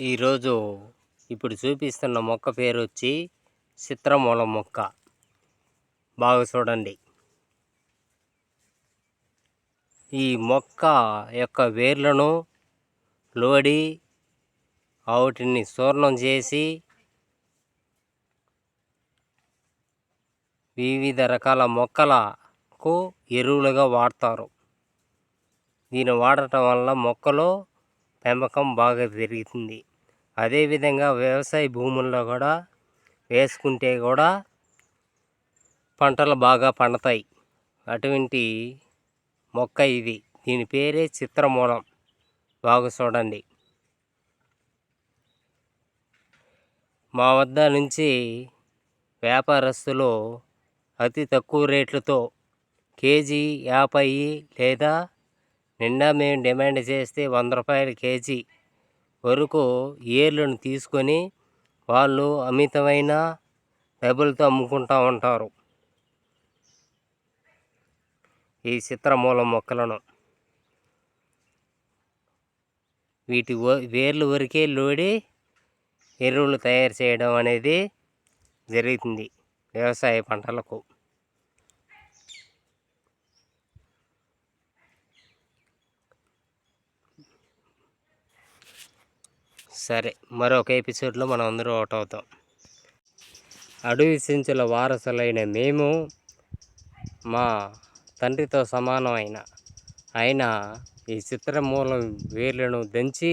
ఈరోజు ఇప్పుడు చూపిస్తున్న మొక్క పేరు వచ్చి చిత్రమూలం మొక్క. బాగా చూడండి. ఈ మొక్క యొక్క వేర్లను లోడి వాటిని చూర్ణం చేసి వివిధ రకాల మొక్కలకు ఎరువులుగా వాడతారు. దీన్ని వాడటం వల్ల మొక్కలో పెంపకం బాగా పెరుగుతుంది. అదేవిధంగా వ్యవసాయ భూముల్లో కూడా వేసుకుంటే కూడా పంటలు బాగా పండుతాయి. అటువంటి మొక్క ఇది. దీని పేరే చిత్రమూలం. బాగా చూడండి. మా వద్ద నుంచి వ్యాపారస్తులు అతి తక్కువ రేట్లతో కేజీ యాభై లేదా నిండా మేము డిమాండ్ చేస్తే వంద రూపాయల కేజీ వరకు ఏర్లను తీసుకొని వాళ్ళు అమితమైన డబ్బులతో అమ్ముకుంటూ ఉంటారు. ఈ చిత్రమూల మొక్కలను. వీటి వేర్లు వరకే లోడి ఎరువులు తయారు చేయడం అనేది జరుగుతుంది వ్యవసాయ పంటలకు. సరే మరొక ఎపిసోడ్లో మనం అందరూ అవుట్ అవుతాం. అడవి సించుల వారసులైన మేము మా తండ్రితో సమానమైన అయిన ఈ చిత్రమూలం వేర్లను దంచి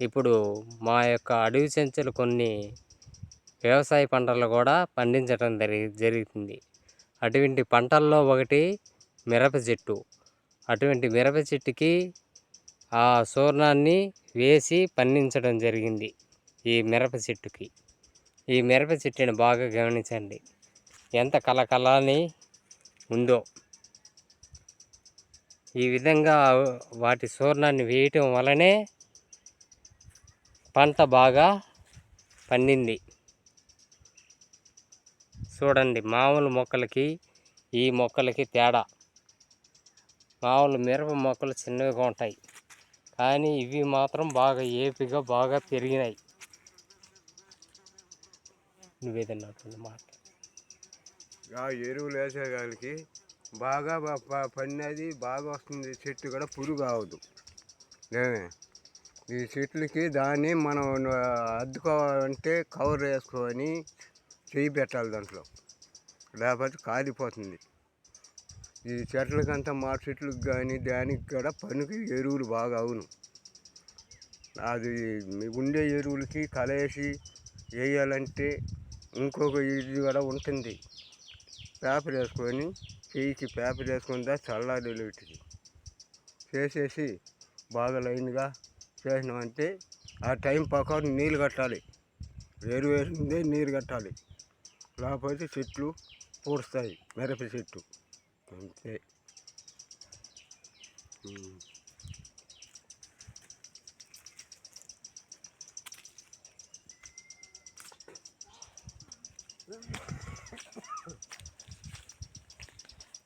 ఇప్పుడు మా యొక్క అడవి చెంచులు కొన్ని వ్యవసాయ పంటలు కూడా పండించడం జరిగి జరుగుతుంది అటువంటి పంటల్లో ఒకటి మిరప చెట్టు. అటువంటి మిరప చెట్టుకి ఆ చూర్ణాన్ని వేసి పండించడం జరిగింది ఈ మిరప చెట్టుకి. ఈ మిరప చెట్టుని బాగా గమనించండి. ఎంత కలకలని ఉందో. ఈ విధంగా వాటి చూర్ణాన్ని వేయటం వలనే పంట బాగా పండింది. చూడండి మామూలు మొక్కలకి ఈ మొక్కలకి తేడా. మామూలు మిరప మొక్కలు చిన్నవిగా ఉంటాయి. కానీ ఇవి మాత్రం బాగా ఏపిగా బాగా పెరిగినాయి. నువ్వేదన్నా మాట. ఎరువులు వేసేగాలికి బాగా పడినది బాగా వస్తుంది చెట్టు కూడా పురుగు అవదు ఈ చెట్లకి దాన్ని మనం అద్దుకోవాలంటే కవర్ వేసుకొని చేయి పెట్టాలి దాంట్లో. లేకపోతే కాలిపోతుంది. ఈ చెట్లకంతా మా చెట్లకు కానీ దానికి కూడా పనికి ఎరువులు బాగా అవును. అది ఉండే ఎరువులకి కలేసి వేయాలంటే ఇంకొక ఇది కూడా ఉంటుంది. పేపర్ వేసుకొని చేయికి పేపర్ వేసుకుందా చల్లారి వీటికి చేసేసి బాగా లైన్గా చేసినామంటే ఆ టైం ప్రకారం నీళ్ళు కట్టాలి. ఎరువు వేసిందే నీరు కట్టాలి. లేకపోతే చెట్లు పూడుస్తాయి మిరప చెట్టు అంతే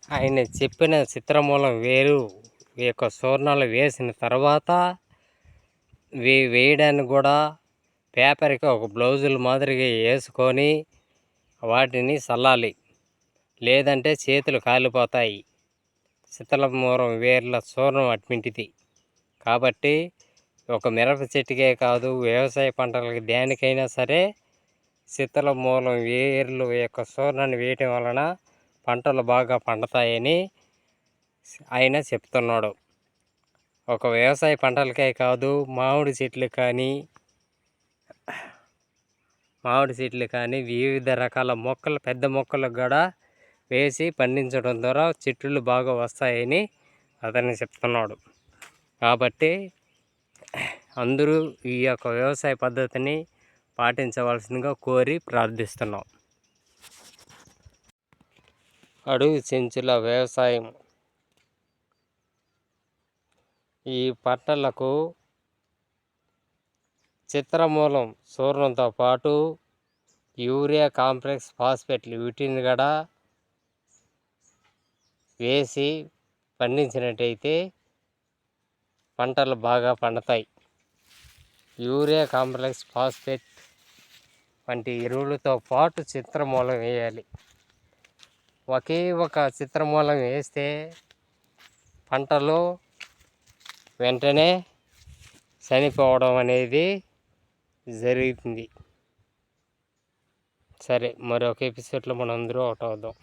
ఆయన చెప్పిన చిత్రమూలం వేరు. ఈ యొక్క సూర్ణాలు వేసిన తర్వాత వే వేయడానికి కూడా పేపర్కి ఒక బ్లౌజులు మాదిరిగా వేసుకొని వాటిని చల్లాలి లేదంటే చేతులు కాలిపోతాయి. శీతలమూరం వేర్ల చూర్ణం అటువంటిది. కాబట్టి ఒక మిరప చెట్టుకే కాదు వ్యవసాయ పంటలకి దేనికైనా సరే శీతల మూలం వేర్లు యొక్క చూర్ణాన్ని వేయటం వలన పంటలు బాగా పండుతాయని ఆయన చెప్తున్నాడు. ఒక వ్యవసాయ పంటలకే కాదు మామిడి చెట్లు కానీ మామిడి చెట్లు కానీ వివిధ రకాల మొక్కలు పెద్ద మొక్కలకు కూడా వేసి పండించడం ద్వారా చెట్లు బాగా వస్తాయని అతన్ని చెప్తున్నాడు. కాబట్టి అందరూ ఈ యొక్క వ్యవసాయ పద్ధతిని పాటించవలసిందిగా కోరి ప్రార్థిస్తున్నాం. అడుగు చెంచుల వ్యవసాయం. ఈ పంటలకు చిత్రమూలం సూర్ణంతో పాటు యూరియా కాంప్లెక్స్ ఫాస్ఫేట్లు వీటిని కూడా వేసి పండించినట్టయితే పంటలు బాగా పండుతాయి. యూరియా కాంప్లెక్స్ ఫాస్ఫేట్ వంటి ఎరువులతో పాటు చిత్రమూలం వేయాలి. ఒకే ఒక చిత్రమూలం వేస్తే పంటలు వెంటనే చనిపోవడం అనేది జరుగుతుంది. సరే మరొక ఎపిసోడ్లో మనం అందరూ ఒకటి అవుదాం